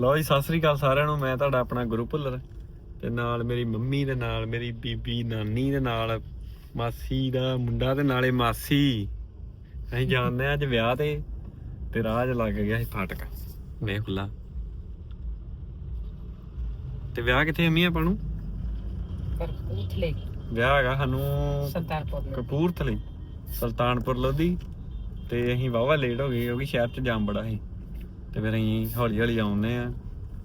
ਲਓ ਜੀ ਸਤਿ ਸ੍ਰੀ ਅਕਾਲ ਸਾਰਿਆਂ ਨੂੰ ਮੈਂ ਤੁਹਾਡਾ ਆਪਣਾ ਗੁਰੂ ਭੁੱਲਰ ਤੇ ਨਾਲ ਮੇਰੀ ਮੰਮੀ ਦੇ ਨਾਲ ਮੇਰੀ ਬੀਬੀ ਨਾਨੀ ਦੇ ਨਾਲ ਮਾਸੀ ਦਾ ਮੁੰਡਾ ਤੇ ਨਾਲੇ ਮਾਸੀ। ਅਸੀਂ ਜਾਂਦੇ ਆ ਅੱਜ ਵਿਆਹ ਤੇ ਤੇ ਰਾਹ 'ਚ ਲੱਗ ਗਿਆ ਸੀ ਫਾਟਕ ਵੇਖ ਖੁੱਲਾ ਤੇ ਵਿਆਹ ਕਿੱਥੇ ਅੰਮੀ ਆਪਾਂ ਨੂੰ? ਪਰ ਉਠਲੇ ਵਿਆਹ ਹੈਗਾ ਸਾਨੂੰ ਸੰਤਾਨਪੁਰ ਨੂੰ ਕਪੂਰਥਲੇ ਸੁਲਤਾਨਪੁਰ ਲੋਧੀ ਤੇ ਅਸੀਂ ਵਾਵਾ ਲੇਟ ਹੋ ਗਏ ਕਿਉਂਕਿ ਸ਼ਹਿਰ 'ਚ ਜਾਮ ਬੜਾ ਸੀ। ਤੇ ਫਿਰ ਅਸੀਂ ਹੌਲੀ ਹੌਲੀ ਆਉਂਦੇ ਆ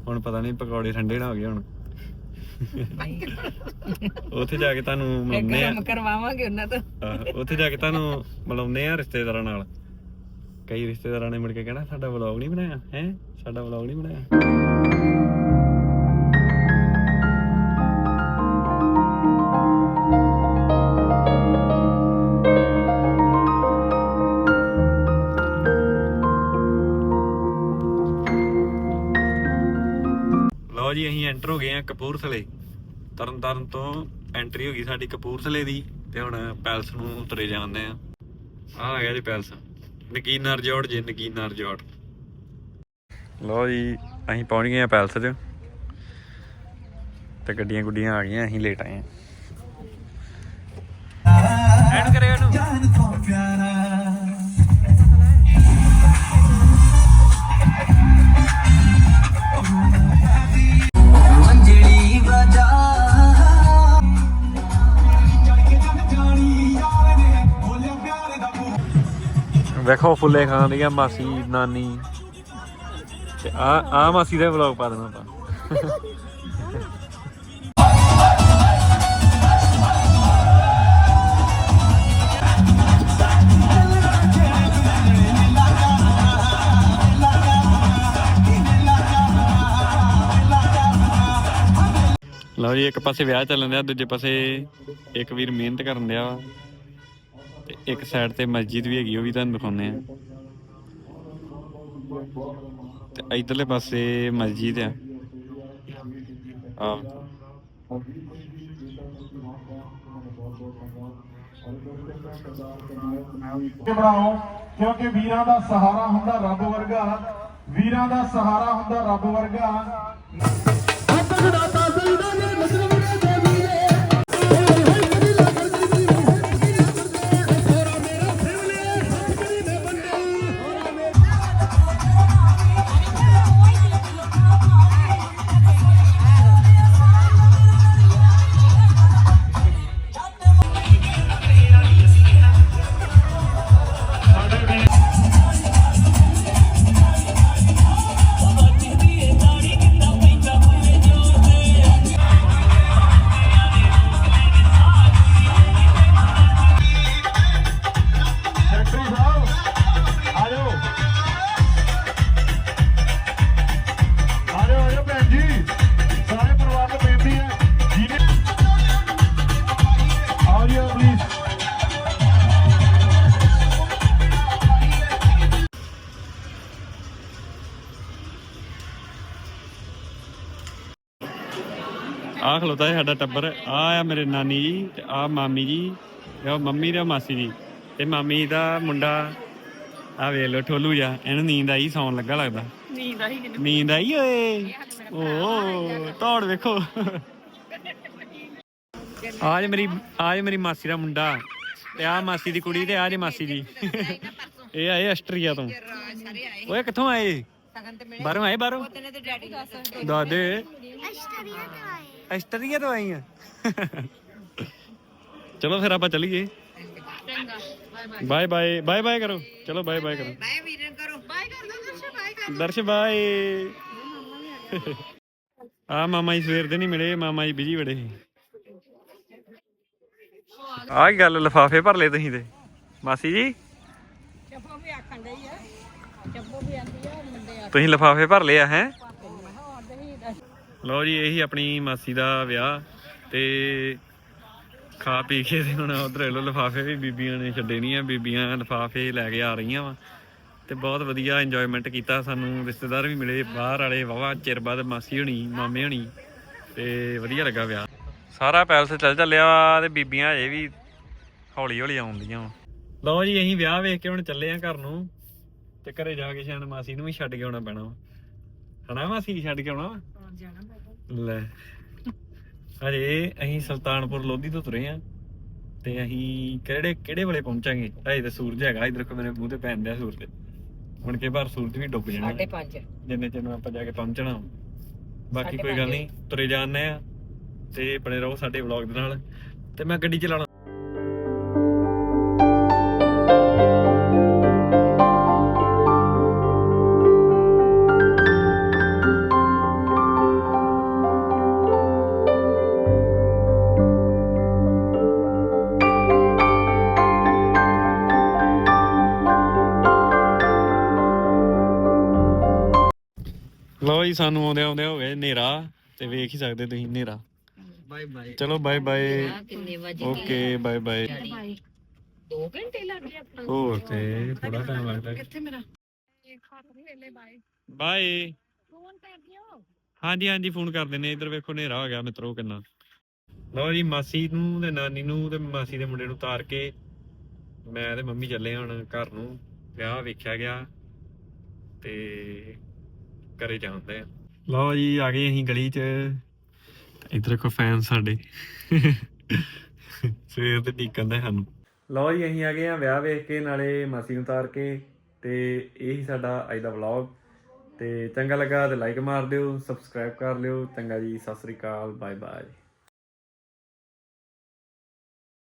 ਹੁਣ ਪਤਾ ਨਹੀਂ ਪਕੌੜੇ ਠੰਡੇ ਨਾ ਹੋ ਗਏ ਹੁਣ। ਉੱਥੇ ਜਾ ਕੇ ਤੁਹਾਨੂੰ ਮਿਲਾਉਂਦੇ ਆ ਕੰਮ ਕਰਵਾਵਾਂਗੇ ਉਹਨਾਂ ਤੋਂ। ਉੱਥੇ ਜਾ ਕੇ ਤੁਹਾਨੂੰ ਮਿਲਾਉਂਦੇ ਆ ਰਿਸ਼ਤੇਦਾਰਾਂ ਨਾਲ। ਕਈ ਰਿਸ਼ਤੇਦਾਰਾਂ ਨੇ ਮੁੜ ਕੇ ਕਹਿਣਾ ਸਾਡਾ ਵਲੌਗ ਨਹੀਂ ਬਣਾਇਆ ਹੈ? ਸਾਡਾ ਵਲੌਗ ਨਹੀਂ ਬਣਾਇਆ। ਗਏ ਆ ਕਪੂਰਥਲੇ। ਤਰਨਤਾਰਨ ਤੋਂ ਐਂਟਰੀ ਹੋ ਗਈ ਸਾਡੀ ਕਪੂਰਥਲੇ ਦੀ ਤੇ ਹੁਣ ਪੈਲਸ ਨੂੰ ਉਤਰੇ ਜਾਂਦੇ ਆ। ਆ ਆ ਗਿਆ ਜੀ ਪੈਲਸ। ਨਗੀਨਾ ਰਿਜ਼ੋਰਟ ਜੀ ਨਗੀਨਾ ਰਿਜ਼ੋਰਟ ਲਓ ਜੀ ਅਸੀਂ ਪਹੁੰਚ ਗਏ ਆ ਪੈਲਸ 'ਚ। ਤੇ ਗੱਡੀਆਂ ਗੁੱਡੀਆਂ ਆ ਗਈਆਂ ਅਸੀਂ ਲੇਟ ਆਏ ਆ। ਐਡ ਕਰੇ ਇਹਨੂੰ। ਮੰਜਲੀ ਵੇਖੋ ਫੁੱਲੇ ਖਾਣ ਦੀਆਂ ਮਾਸੀ, ਨਾਨੀ। ਤੇ ਆ ਆ ਮਾਸੀ ਦਾ ਵਲੌਗ ਪਾ ਦੇਣਾ ਆਪਾਂ। ਲਓ ਜੀ, ਇੱਕ ਪਾਸੇ ਵਿਆਹ ਚੱਲਣ ਦਿਆ, ਦੂਜੇ ਪਾਸੇ ਇੱਕ ਵੀਰ ਮਿਹਨਤ ਕਰਨ ਦਿਆ ਵਾ। ਤੇ ਇੱਕ ਸਾਈਡ ਤੇ ਮਸਜਿਦ ਵੀ ਹੈਗੀ ਉਹ ਵੀ ਤੁਹਾਨੂੰ ਦਿਖਾਉਂਦੇ ਆ ਤੇ ਇਧਰਲੇ ਪਾਸੇ ਮਸਜਿਦ ਆ। ਆ ਕੇ ਬਣਾਓ ਕਿਉਂਕਿ ਵੀਰਾਂ ਦਾ ਸਹਾਰਾ ਹੁੰਦਾ ਰੱਬ ਵਰਗਾ ਵੀਰਾਂ ਦਾ ਸਹਾਰਾ ਹੁੰਦਾ ਰੱਬ ਵਰਗਾ। ਸੈਕਟਰੀ ਆ ਖਲੋਤਾ ਹੈ ਸਾਡਾ ਟੱਬਰ। ਆ ਆ ਮੇਰੇ ਨਾਨੀ ਜੀ ਤੇ ਆ ਮਾਮੀ ਜੀ। ਤੇ ਉਹ ਮੰਮੀ ਉਹ ਮਾਸੀ ਜੀ। ਤੇ ਮਾਮੀ ਦਾ ਮੁੰਡਾ ਆ ਵੇਖ ਲੋ ਠੋਲੂ ਜਾ ਇਹਨੂੰ ਨੀਂਦ ਆਈ ਸੌਣ ਲੱਗਾ ਲੱਗਦਾ। ਨੀਂਦ ਆਈ ਕਿਨੂੰ? ਨੀਂਦ ਆਈ ਓਏ। ਓ ਤੋੜ ਵੇਖੋ। ਆਜ ਮੇਰੀ ਆਜ ਮੇਰੀ ਮਾਸੀ ਦਾ ਮੁੰਡਾ। ਤੇ ਆ ਮਾਸੀ ਦੀ ਕੁੜੀ ਤੇ ਆ ਜੇ ਮਾਸੀ ਜੀ ਇਹ ਆਏ ਆਸਟਰੀਆ ਤੋਂ। ਓਏ ਕਿੱਥੋਂ ਆਏ? ਬਾਹਰੋਂ ਆਏ ਬਾਹਰੋਂ? ਤੇਨੇ ਤੇ ਡੈਡੀ ਦਾਦੇ ਅਸਟਰੀਆ ਤੋਂ ਆਈ ਆ। ਚਲੋ ਫਿਰ ਆਪਾਂ ਚੱਲੀਏ। ਬਾਏ ਬਾਏ ਬਾਏ ਬਾਏ ਕਰੋ। ਚਲੋ ਬਾਏ ਬਾਏ ਕਰੋ। ਬਾਏ ਵੀਰਨ ਕਰੋ। ਬਾਏ ਕਰ ਦੋ ਦਰਸ਼ਨ ਬਾਏ ਕਰ ਦਰਸ਼ ਬਾਏ। ਆ ਮਾਮਾ ਜੀ ਸਵੇਰ ਦੇ ਨਹੀਂ ਮਿਲੇ ਮਾਮਾ ਜੀ ਬਿਜ਼ੀ ਬੜੇ ਸੀ। ਆਹ ਗੱਲ ਲਫਾਫੇ ਭਰ ਲਏ ਤੁਸੀਂ ਤੇ। ਮਾਸੀ ਜੀ? ਚੱਪੋ ਵੀ ਆਖਣ ਡਈ ਆ। ਚੱਪੋ ਵੀ ਆਂਦੀ ਆ ਮੁੰਡੇ ਆ ਤੁਸੀਂ ਲਫਾਫੇ ਭਰ ਹੈ ਹੋਰ ਦੇ ਵੀ ਲਓ ਜੀ, ਇਹੀ ਆਪਣੀ ਮਾਸੀ ਦਾ ਵਿਆਹ ਤੇ ਖਾ ਪੀ ਕੇ ਤੇ ਹੁਣ ਉਧਰ ਲੋ ਲਫਾਫੇ ਵੀ ਬੀਬੀਆਂ ਨੇ ਛੱਡੇ ਨਹੀਂ ਆ, ਬੀਬੀਆਂ ਲਫਾਫੇ ਲੈ ਕੇ ਆ ਰਹੀਆਂ ਵਾ। ਤੇ ਬਹੁਤ ਵਧੀਆ ਇੰਜੋਇਮੈਂਟ ਕੀਤਾ ਸਾਨੂੰ, ਰਿਸ਼ਤੇਦਾਰ ਵੀ ਮਿਲੇ, ਬਾਹਰ ਵਾਲੇ ਵਾਵਾ ਚਿਰ ਬਾਅਦ ਮਾਸੀ ਹੋਣੀ, ਮਾਮੇ ਹੋਣੀ ਤੇ ਵਧੀਆ ਲੱਗਾ ਵਿਆਹ। ਸਾਰਾ ਪੈਲਸ ਚੱਲ ਚੱਲਿਆ ਤੇ ਬੀਬੀਆਂ ਅਜੇ ਵੀ ਹੌਲੀ ਹੌਲੀ ਆਉਂਦੀਆਂ ਵਾ। ਲਓ ਜੀ, ਅਸੀਂ ਵਿਆਹ ਵੇਖ ਕੇ ਹੁਣ ਚੱਲੇ ਆ ਘਰ ਨੂੰ ਤੇ ਘਰੇ ਜਾ ਕੇ ਸ਼ਾਨ ਮਾਸੀ ਨੂੰ ਵੀ ਛੱਡ ਕੇ ਆਉਣਾ ਪੈਣਾ ਵਾ। ਹਨਾ ਮਾਸੀ, ਛੱਡ ਕੇ ਆਉਣਾ ਵਾ? ਜਾਣਾ ਬਾਬਾ ਲੈ। ਹਜੇ ਅਸੀਂ ਸੁਲਤਾਨਪੁਰ ਲੋਧੀ ਤੋਂ ਤੁਰੇ ਆ ਤੇ ਅਸੀਂ ਕਿਹੜੇ ਕਿਹੜੇ ਵੇਲੇ ਪਹੁੰਚਾਂਗੇ? ਹਜੇ ਤਾਂ ਸੂਰਜ ਹੈਗਾ ਇਧਰ ਕੋ ਮੇਰੇ ਮੂੰਹ ਤੇ ਪੈਣ ਦਿਆ ਸੂਰਜ। ਹੁਣ ਕੇ ਬਾਰ ਸੂਰਜ ਵੀ ਡੁੱਬ ਜਾਣਾ। ਸਾਢੇ ਪੰਜ। ਜਿੰਨੇ ਚਿਰ ਨੂੰ ਆਪਾਂ ਜਾ ਕੇ ਪਹੁੰਚਣਾ। ਬਾਕੀ ਕੋਈ ਗੱਲ। ਨਹੀਂ ਤੁਰੇ ਜਾਂਦੇ ਆ ਤੇ ਬਣੇ ਰਹੋ ਸਾਡੇ ਵਲੌਗ ਦੇ ਨਾਲ। ਤੇ ਮੈਂ ਗੱਡੀ ਚਲਾਉਣਾ। ਜੀ ਸਾਨੂੰ ਆਉਂਦੇ ਆਉਂਦੇ ਹੋ ਗਏ ਹਨੇਰਾ ਤੇ ਵੇਖ ਹੀ ਸਕਦੇ ਤੁਸੀਂ ਹਨੇਰਾ। Bye bye. ਚਲੋ ਬਾਏ ਬਾਏ। ਕਿੰਨੇ ਵਜੇ ਓਕੇ ਬਾਏ ਬਾਏ। 2 ਘੰਟੇ ਲੱਗ ਗਏ ਆਪਣਾ। ਹੋਰ ਤੇ ਥੋੜਾ ਟਾਈਮ ਲੱਗਦਾ। ਕਿੱਥੇ ਮੇਰਾ? ਬਾਏ। ਫੋਨ ਕਰ ਦਿਓ। ਹਾਂਜੀ ਹਾਂਜੀ ਫੋਨ ਕਰ ਦਿੰਨੇ ਇੱਧਰ ਵੇਖੋ ਹਨੇਰਾ ਹੋ ਗਿਆ ਮਿੱਤਰੋ ਕਿੰਨਾ। ਲਓ ਜੀ ਮਾਸੀ ਨੂੰ ਤੇ ਨਾਨੀ ਨੂੰ ਤੇ ਮਾਸੀ ਦੇ ਮੁੰਡੇ ਨੂੰ ਤਾਰ ਕੇ ਮੈਂ ਤੇ ਮੰਮੀ ਚੱਲੇ ਹੁਣ ਘਰ ਨੂੰ। ਵਿਆਹ ਵੇਖਿਆ ਗਿਆ ਤੇ ਘਰੇ ਜਾਂਦੇ ਆ। ਲਓ ਜੀ, ਆ ਗਏ ਅਸੀਂ ਗਲੀ 'ਚ। ਇੱਧਰ ਦੇਖੋ ਫੈਨ ਸਾਡੇ। ਸਵੇਰ ਦੇ ਡੀਕਨ ਦੇ ਸਾਨੂੰ। ਲਓ ਜੀ, ਅਸੀਂ ਆ ਗਏ ਆ ਵਿਆਹ ਵੇਖ ਕੇ, ਨਾਲੇ ਮਾਸੀ ਨੂੰ ਤਾਰ ਕੇ, ਤੇ ਇਹੀ ਸਾਡਾ ਅੱਜ ਦਾ ਵਲੌਗ ਤੇ ਚੰਗਾ ਲੱਗਾ ਤੇ ਲਾਈਕ ਮਾਰ ਦਿਓ ਸਬਸਕ੍ਰਾਈਬ ਕਰ ਲਿਓ। ਚੰਗਾ ਜੀ, ਸਤਿ ਸ੍ਰੀ ਅਕਾਲ ਬਾਏ ਬਾਏ